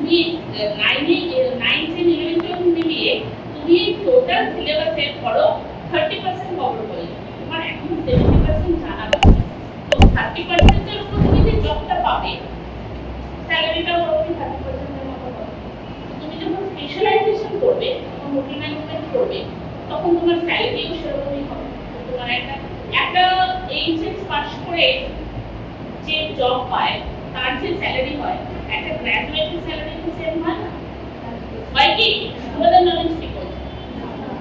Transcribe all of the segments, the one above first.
তুমি নাইনে nine ten eleven twelve মিলিয়ে তুমি টোটাল সিলেবাসে ধরো থার্টি পার্সেন্ট কভার করলে তোমার এখনও সেভেন্টি পার্সেন্ট জানা তো থার্টি পার্সেন্টের উপর তুমি যে জবটা পাবে স্যালারিটা ওরকমই থার্টি পার্সেন্টের মতো হবে তুমি যখন স্পেশালাইজেশন করবে তখন হোটেল ম্যানেজমেন্ট করবে, তখন তোমার স্যালারিও সেরকমই হবে। তোমার একটা একটা এইচএস পাস করে যে জব পায়, তার যে স্যালারি হয় একটা গ্র্যাজুয়েটের স্যালারি তো সেম হয়? না হয় কি? তোমাদের নলেজ কি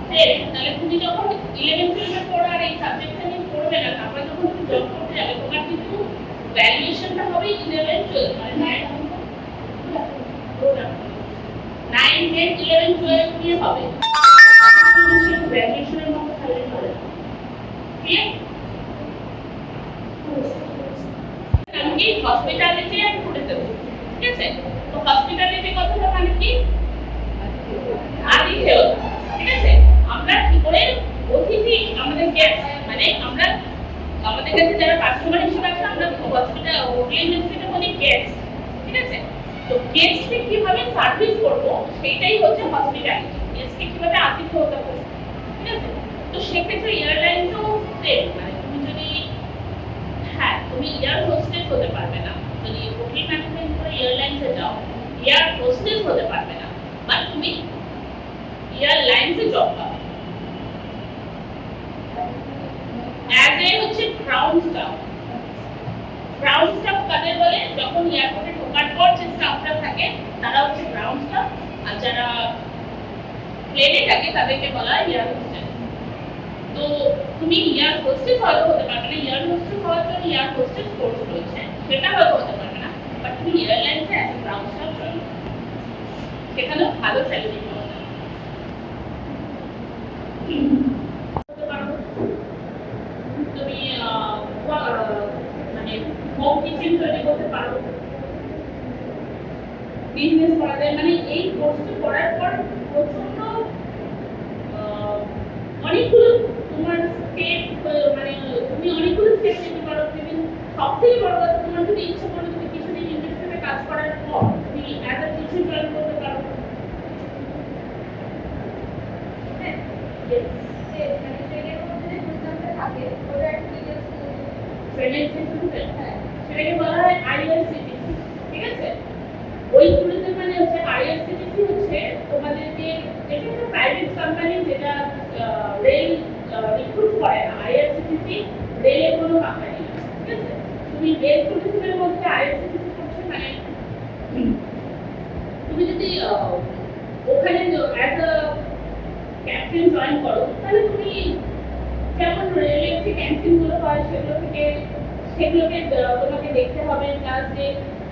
সেম তাহলে তুমি যখন ইলেভেন টুয়েলভে পড়ো আর এই সাবজেক্টটা নিয়ে পড়বে না, তারপরে যখন তুমি জব করতে যাবে, তোমার কিন্তু ভ্যালুয়েশনটা হবে ইলেভেন টুয়েলভ মানে nine nine ten eleven twelve নিয়ে হবে। গ্র্যাজুয়েশনের আমি আমাদের গেস্ট মানে আমরা, আমাদের কাছে যারা কাস্টমার হিসেবে আছে, আমরা হসপিটাল হোটেল ইন্ডাস্ট্রিতে বলি গেস্ট ঠিক আছে? তো গেস্টকে কীভাবে সার্ভিস করব সেটাই হচ্ছে হসপিটালিটি গেস্টকে কীভাবে আতিথেয়তা করব, ঠিক আছে? তো সেক্ষেত্রে এয়ারলাইন্সও সেম মানে তুমি যদি হ্যাঁ তুমি এয়ার হোস্টেস হতে পারবে না। যদি হোটেল ম্যানেজমেন্ট করে এয়ারলাইন্সে যাও এয়ার হোস্টেস হতে পারবে না। বাট তুমি এয়ারলাইন্সে জব পাবে। অ্যাজ হচ্ছে গ্রাউন্ড স্টাফ গ্রাউন্ড স্টাফ কাদের বলে? যখন এয়ারপোর্টে ঢোকার পর যে স্টাফরা থাকে, তারা হচ্ছে গ্রাউন্ড স্টাফ আর যারা প্লেনে থাকে, তাদেরকে বলা হয় এয়ার হোস্টেস তো তুমি এয়ার হোস্টেস হয়তো হতে পারবে না। এয়ার হোস্টেস হওয়ার জন্য এয়ার হোস্টেস কোর্স রয়েছে। সেটা হয়তো হতে পারবে না বাট তুমি এয়ারলাইন্সে as a ground staff join সেখানে ভালো স্যালারি পাওয়া যায় হতে পারো। তুমি আহ, ওয়া- আহ, মানে হোম কিচেন তৈরি করতে পারো বিজনেস করা যায়। মানে এই কোর্সটা করার পর প্রচণ্ড আহ, অনেকগুলো তোমার স্টেপ মানে তুমি অনেকগুলো স্টেপ নিতে পারো। তুমি সব থেকে বড় কথা তোমার যদি ইচ্ছে করে তুমি কিছুদিন ইন্ডাস্ট্রিতে কাজ করার পর তুমি অ্যাজ আ টিচার জয়েন করতে পারো। হ্যাঁ? Yes. ট্রেনের যে ট্যুরিজম সেটাকে বলা হয় আইআরসিটিসি ঠিক আছে ওই ট্যুরিজম মানে হচ্ছে আইআরসিটিসি হচ্ছে তোমাদেরকে এটা একটা প্রাইভেট কোম্পানি যেটা রেল রিক্রুট করে না আইআরসিটিসি রেলের কোনো কোম্পানি ঠিক আছে তুমি রেল ট্যুরিজমের মধ্যে আইআরসিটিসি করছ মানে তুমি যদি ওখানে অ্যাজ আ ক্যাপ্টেন জয়েন করো, তাহলে তুমি যেমন রেলের যে ক্যান্টিনগুলো হয়, সেগুলো থেকে, সেগুলোকে তোমাকে দেখতে হবে প্লাস যে